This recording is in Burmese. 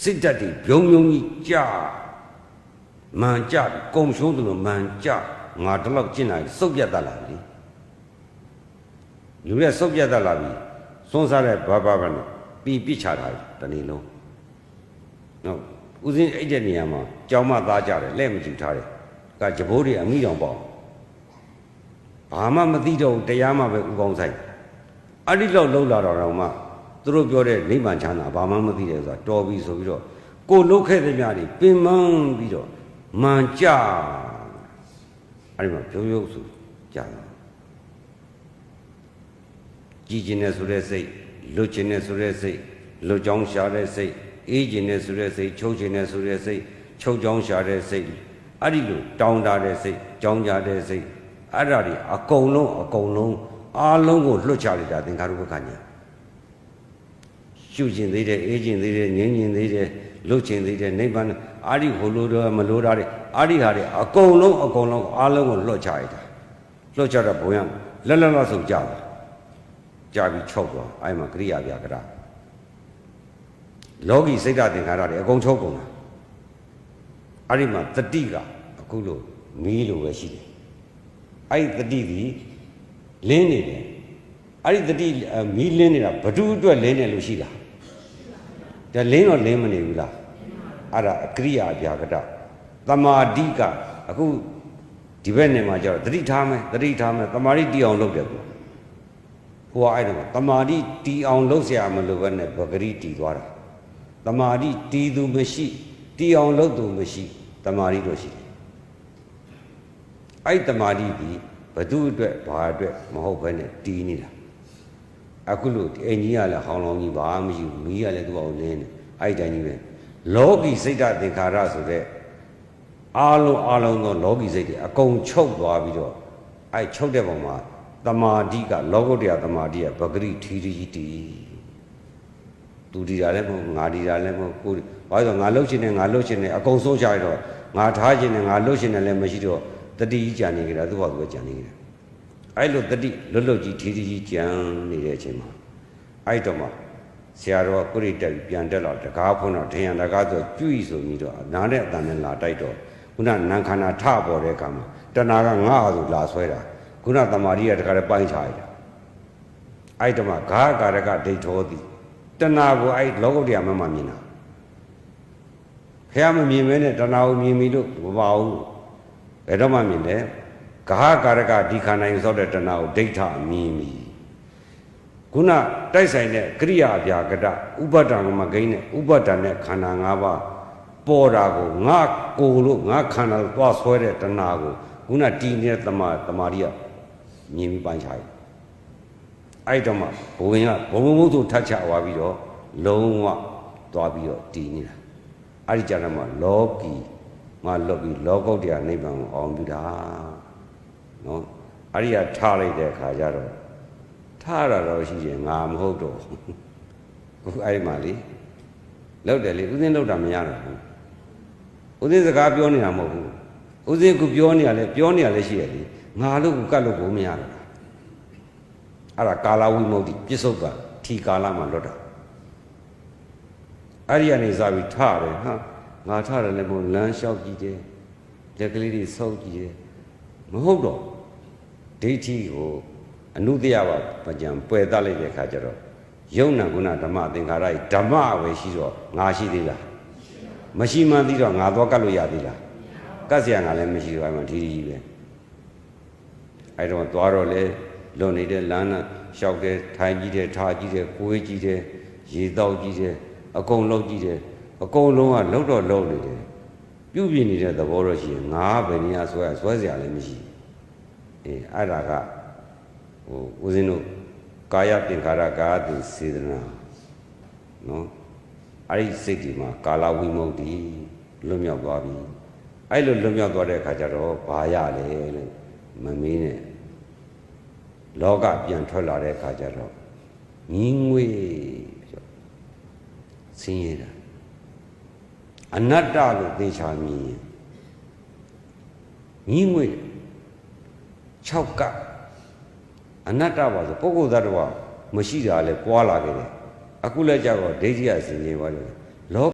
စိတ်ဓာတ်တွေဘုံဘုံကြီးကြာမှန်ကြကုံရှုံးတယ်လို့မှန်ကြငါတလောက်ကျင့်လာစုပ်ပြတ်တတ်လာပြီလူရဲ့စုပ်ပြတ်တတ်လာပြီစွန်းစားတဲ့ဘာဘာဘာနဲ့ပြီးပြစ်ချတာတနေ့လုံးနော်ဦးစင်းအဲ့တဲ့နေရာမှာကြောင်းမသားကြတယ်လက်မကြည့်ထားတယ်ကကြဘိုးတွေအမိတောင်ပေါ့ဘာမှမသိတော့တရားမှပဲဥကောင်းဆိုင်အဲ့ဒီလောက်လှုပ်လာတော့တော့မှ သူတို့ပြောတဲ့နိဗ္ဗာန်ချမ်းသာဘာမှမသိတယ်ဆိုတာတော်ပြီဆိုပြီးတော့ကိုလှုပ်ခဲ့တဲ့များတွေပင်မပြီးတော့မှန်ကြအဲ့ဒီမှာပြုံးရုပ်ဆိုကြာတယ်ကြည်ကျင်တဲ့ဆိုတဲ့စိတ်လွတ်ကျင်တဲ့ဆိုတဲ့စိတ်လွတ်ကြောင်းရှာတဲ့စိတ်အေးကျင်တဲ့ဆိုတဲ့စိတ်ချုပ်ကျင်တဲ့ဆိုတဲ့စိတ်ချုပ်ကြောင်းရှာတဲ့စိတ်အဲ့ဒီလိုတောင်းတတဲ့စိတ်ကြောင်းကြတဲ့စိတ်အဲ့ဒါတွေအကုန်လုံးအကုန်လုံးအားလုံးကိုလွတ်ချလိုက်တာသင်္ခါရုပ္ပကညာ ရှုကျင်သေးတယ်အေးကျင်သေးတယ်ငြင်းကျင်သေးတယ်လွတ်ကျင်သေးတယ်နိဗ္ဗာန်အာဒီဟိုလိုတော့မလိုတာတွေအာဒီဟာတွေအကုန်လုံးအကုန်လုံးအားလုံးကိုလွတ်ချလိုက်တာလွတ်ချတော့ဘုံရလက်လက်လက်ဆုံးကြတာကြာပြီးချုပ်သွားအဲ့မှာကရိယာပြကရလောကီစိတ်ဓာတ်သင်္ခါရတွေအကုန်ချုပ်ကုန်တာအဲ့ဒီမှာတတိကအခုလို့မီးလိုပဲရှိတယ်အဲ့ဒီတတိဒီလင်းနေတယ်အဲ့ဒီတတိအဲမီးလင်းနေတာဘဒုအတွက်လင်းနေလို့ရှိလား ဒါလင်းတော့လင်းမနေဘူးလားအဲ့ဒါအကရိယာပြကရတမာတိကအခုဒီဘက်နေမှာကျတော့တတိထားမယ်တတိထားမယ်တမာတိတီအောင်လုပ်တယ်ကွာဟိုကအဲ့တော့တမာတိတီအောင်လုပ်เสียမလို့ပဲနဲ့ပဂရိတီသွားတာတမာတိတီသူမရှိတီအောင်လုပ်သူမရှိတမာတိတော့ရှိတယ်အဲ့တမာတိဒီဘသူအတွက်ဘာအတွက်မဟုတ်ဘဲနဲ့တီးနေတာ အခုလို့အင်ကြီးကလည်းဟောင်းလောင်းကြီးဘာမှမရှိဘူးမီးကလည်းသူ့အောင်လင်းနေအဲ့တိုင်းကြီးပဲလောကီစိတ်ဓာတ်သင်္ခါရဆိုတဲ့အားလုံးအားလုံးသောလောကီစိတ်တွေအကုန်ချုပ်သွားပြီးတော့အဲ့ချုပ်တဲ့ပုံမှာတမာတိကလောကုတ္တရာတမာတိကပဂရိထီရီတီသူဒီတာလည်းမဟုတ်ငါဒီတာလည်းမဟုတ်ကိုဘာလို့ငါလှုပ်ရှင်နေငါလှုပ်ရှင်နေအကုန်ဆုံးချရတော့ငါထားရှင်နေငါလှုပ်ရှင်နေလည်းမရှိတော့တတိကြီးကြံနေကြတာသူ့ဘာသူပဲကြံနေကြတာ အဲ့လိုတတိလွတ်လွတ်ကြီးထီရီကြီးကြံနေတဲ့အချိန်မှာအဲ့တော့မှဆရာတော်ကုရိတက်ပြီးပြန်တက်လာတကားဖွင့်တော့ထင်ရတကားဆိုကျွီဆိုပြီးတော့နားတဲ့အတန်နဲ့လာတိုက်တော့ခုနနန်ခန္ဓာထပေါ်တဲ့အခါမှာတဏှာကငါ့အဆိုလာဆွဲတာခုနတမာရီကတခါတည်းပိုင်းချလိုက်တာအဲ့တော့မှဂါကာရကဒိဋ္ဌောတိတဏှာကိုအဲ့လောကုတ္တရာမမမြင်တာဖះမမြင်မဲနဲ့တဏှာကိုမြင်ပြီလို့မပါဘူးဘယ်တော့မှမြင်တယ် ဂါကာရကဒီခန္ဓာကိုစောက်တဲ့တဏှာကိုဒိဋ္ဌမြင်ပြီခုနတိုက်ဆိုင်တဲ့ကရိယာအပြာကတဥပဒ္ဒံမဂိမ်းနဲ့ဥပဒ္ဒံနဲ့ခန္ဓာ၅ပါးပေါ်တာကိုငါကိုလို့ငါခန္ဓာသွားဆွဲတဲ့တဏှာကိုခုနတီနေတဲ့တမာတမာရီကမြင်ပြီးပိုင်းခြားတယ်အဲ့တော့မှဘဝင်းကဘုံဘုံဘုံဆိုထတ်ချသွားပြီးတော့လုံးဝသွားပြီးတော့တည်နေတာအဲ့ဒီကြတော့မှလောကီငါလောကီလောကုတ္တရာနိဗ္ဗာန်ကိုအောင်ပြုတာ နော်အဲ့ဒီကထားလိုက်တဲ့အခါကျတော့ထားရတော့ရှိရင်ငါမဟုတ်တော့ခုအဲ့ဒီမှာလေလောက်တယ်လေဥစဉ်လောက်တာမရတော့ဘူးဥစဉ်စကားပြောနေတာမဟုတ်ဘူးဥစဉ်ကပြောနေရလဲပြောနေရလဲရှိရလေငါလို့ကတ်လို့ကိုမရတော့အဲ့ဒါကာလဝိမု ക്തി ပြစ္ဆုတ်ကထီကာလမှာလွတ်တာအဲ့ဒီကနေစပြီးထတယ်ဟာငါထတယ်လည်းမဟုတ်လမ်းလျှောက်ကြည့်တယ်လက်ကလေးတွေဆုပ်ကြည့်တယ်မဟုတ်တော့ ဒိဋ္ဌိကိုအနုတ္တယပါပကြံပယ်တတ်လိုက်တဲ့အခါကျတော့ယုံနာကုဏဓမ္မသင်္ခါရဓမ္မပဲရှိတော့ငါရှိသေးလားမရှိမှန်းသိတော့ငါသွားကတ်လို့ရသေးလားကတ်เสียငါလည်းမရှိတော့မှထီထီကြီးပဲအဲ့တော့သွားတော့လေလွန်နေတဲ့လမ်းနဲ့ရှောက်တယ်ထိုင်ကြည့်တယ်ထားကြည့်တယ်ကိုွေးကြည့်တယ်ရေတောက်ကြည့်တယ်အကုန်လုံးကြည့်တယ်အကုန်လုံးကလှုပ်တော့လှုပ်နေတယ်ပြုတ်ပြနေတဲ့သဘောတော့ရှိရင်ငါဘယ်နေရာဆွဲဆွဲเสียလည်းမရှိ အေးအဲ့ဒါကဟိုဦးဇင်းတို့ကာယသင်္ခါရကာတုစေတနာနော်အဲ့ဒီစိတ်ဒီမှာကာလဝိမု ക്തി လွတ်မြောက်သွားပြီအဲ့လိုလွတ်မြောက်သွားတဲ့အခါကျတော့ဘာရလဲလို့မမင်းနဲ့လောကပြန်ထွက်လာတဲ့အခါကျတော့ညီငွေဆိုဆင်းရဲတာအနတ္တလို့သိချာမြင်ညီငွေ 6ကအနတ္တပါဆိုပုဂ္ဂိုလ်သတ္တဝါမရှိတာလဲပွာလာခဲ့တယ်အခုလည်းကြောက်တော့ဒိဋ္ဌိယဆင်ခြင်ပါလေလော